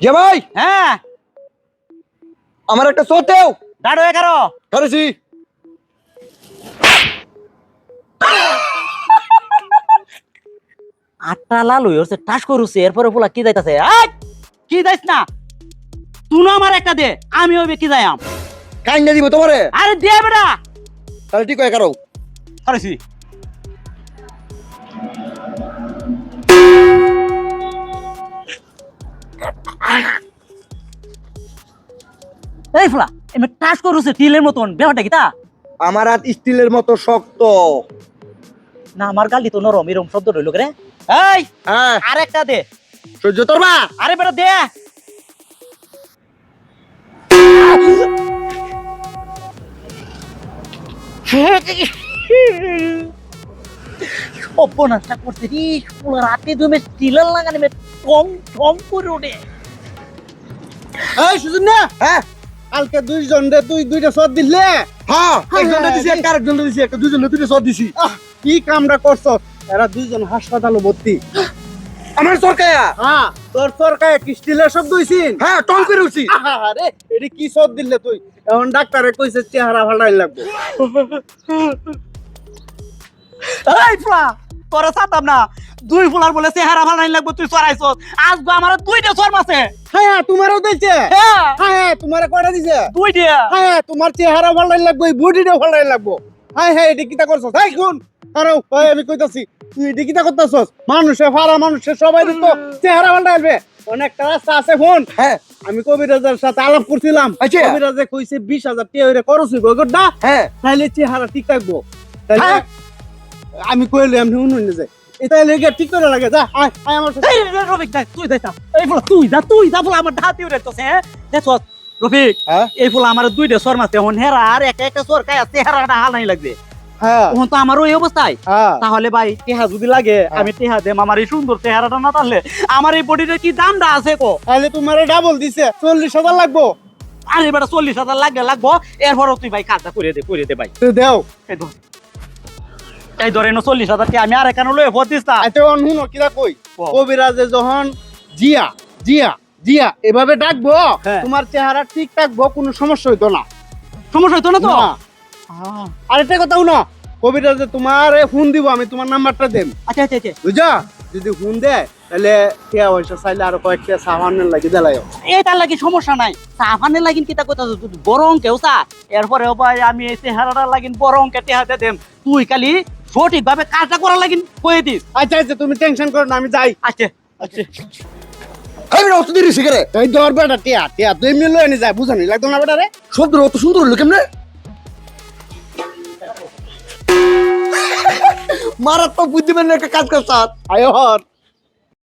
যে ভাই হ্যাঁ। আমার একটা সোতেও দাঁড়ো এগারো। ধরেছি। আটটা লাল হয়ে হচ্ছে টাস করুছে এরপরে পোলা কি যাইতাছে? কি যাইস না? তুই না আমার একটা দে আমি ওই কি যাইয়াম। কাইন্ডা দিব তোমারে? আরে দে বেটা। তাহলে ঠিক হয়ে কারও করেছি এই ফুলা এমনি টাস করুছে তিলের মতন ব্যাপারটা কি তা? আমার হাত স্টিলের মতো শক্ত। না আমার গালি তো নরম এরকম শব্দ রইল রে এই হ্যাঁ। আর একটা দে। সহ্য তোরবা আরে বেটা দে। অপনাশটা করছে রে রাতে তুমি স্টিলার লাগানে টং টং করে ওঠে। এই সুজন না হ্যাঁ। কালকে দুইজন রে তুই দুইটা সদ দিলে? হ্যাঁ হ্যাঁ, একজনটা হ্যাঁ, দিছি। একটা আরেকজনটা দিছি একটা দুজনে দুটো সব দিছি। কি কামটা করছ? এরা দুইজন হাসপাতালে ভর্তি। আমার সরকায়া হ্যাঁ তোর সরকার কি স্টিলের শব্দ হইছিন হ্যাঁ টং করে উঠছি। আরে এটি কি সদ দিলে তুই? এখন ডাক্তারে কইছে চেহারা ভালাই লাগবে। এই ফুলা তোরা সাতাম না। দুই ফুলার বলে চেহারা ভালো নাই লাগবে তুই চড়াইছ আজ গো আমার দুইটা চর মাসে হ্যাঁ হ্যাঁ তোমারও দিয়েছে হ্যাঁ। হ্যাঁ হ্যাঁ তোমার কয়টা দিছে? হ্যাঁ হ্যাঁ তোমার চেহারা ভালাই লাগবে বডিটাও ভালাই লাগবো। হ্যাঁ হ্যাঁ এটি কিতা করছস? হাই কোন আরে ওই আমি কইতাছি তুই এটি কিতা করতেছস? মানুষে ফারা মানুষে সবাই চেহারা ভালাই অনেকটা রাস্তা আছে ফোন হ্যাঁ। আমি কবিরাজের সাথে আলাপ করছিলাম। আচ্ছা। কবিরাজে কইছে বিশ হাজার টাকা করছি খরচ হ্যাঁ। তাইলে চেহারা ঠিক থাকব। হ্যাঁ। আমি কইলে আমি উনুন যে এটা লেগে ঠিক করে লাগে যা আয় আয় আমার সাথে। রফিক যা তুই যাইতা এই ফুলা তুই যা তুই যা ফুলা আমার ধাতি উড়ে তো হ্যাঁ? রফিক হ্যাঁ? এই ফুলা আমার দুইটা চর মাসে হন হেরা আর একটা একটা চর খায় চেহারাটা হাল নাই লাগবে। হ্যাঁ। তো আমার ওই অবস্থায়। হ্যাঁ। তাহলে ভাই টেহা যদি লাগে আমি টেহা দেম আমার এই সুন্দর চেহারাটা না তাহলে। আমার এই বডিটা কি দামটা আছে কো? তাহলে তোমার ডাবল দিছে চল্লিশ হাজার লাগবো। আরে বেটা চল্লিশ হাজার লাগবে লাগবো। এরপরও তুই ভাই কাজটা করে দে করে দে ভাই। দেও। এই ধর এই ধরে এনো চল্লিশ হাজার আমি আর এখানে লয়ে ভর দিস না। অন হুনো কিরা কই? কবিরাজে যখন জিয়া জিয়া জিয়া এভাবে ডাকবো হ্যাঁ। তোমার চেহারা ঠিক থাকব কোনো সমস্যা হইতো না। সমস্যা হইতো না তো? না। আরেকটা কথা শুনো কবিরাজে তোমার ফোন দিব আমি তোমার নাম্বারটা দেন আচ্ছা আচ্ছা আচ্ছা। বুঝা যদি ফোন দেয় তাহলে টিয়া পয়সা চাইলে আরও কয়েকটা সামানের লাগি দেলাই লাগি সমস্যা নাই। সাফানের লাগিন কিতা কথা? বড় অঙ্কেও চা এরপরে আমি এই চেহারাটার লাগিন বড় অঙ্কে টেহাতে দেম। তুই খালি সঠিক ভাবে কাজটা করা লাগিন কয়ে দিস। আচ্ছা আচ্ছা তুমি টেনশন করো না আমি যাই। আচ্ছা। আচ্ছা। আমি অত দেরি শিখে এই দর বেটা টিয়া টিয়া তুই মিল এনে যায় বুঝানি লাগতো না বেটা রে শব্দ অত সুন্দর হলো কেমনে? মারাত্মক বুদ্ধিমানের একটা কাজ করছ আয় হর।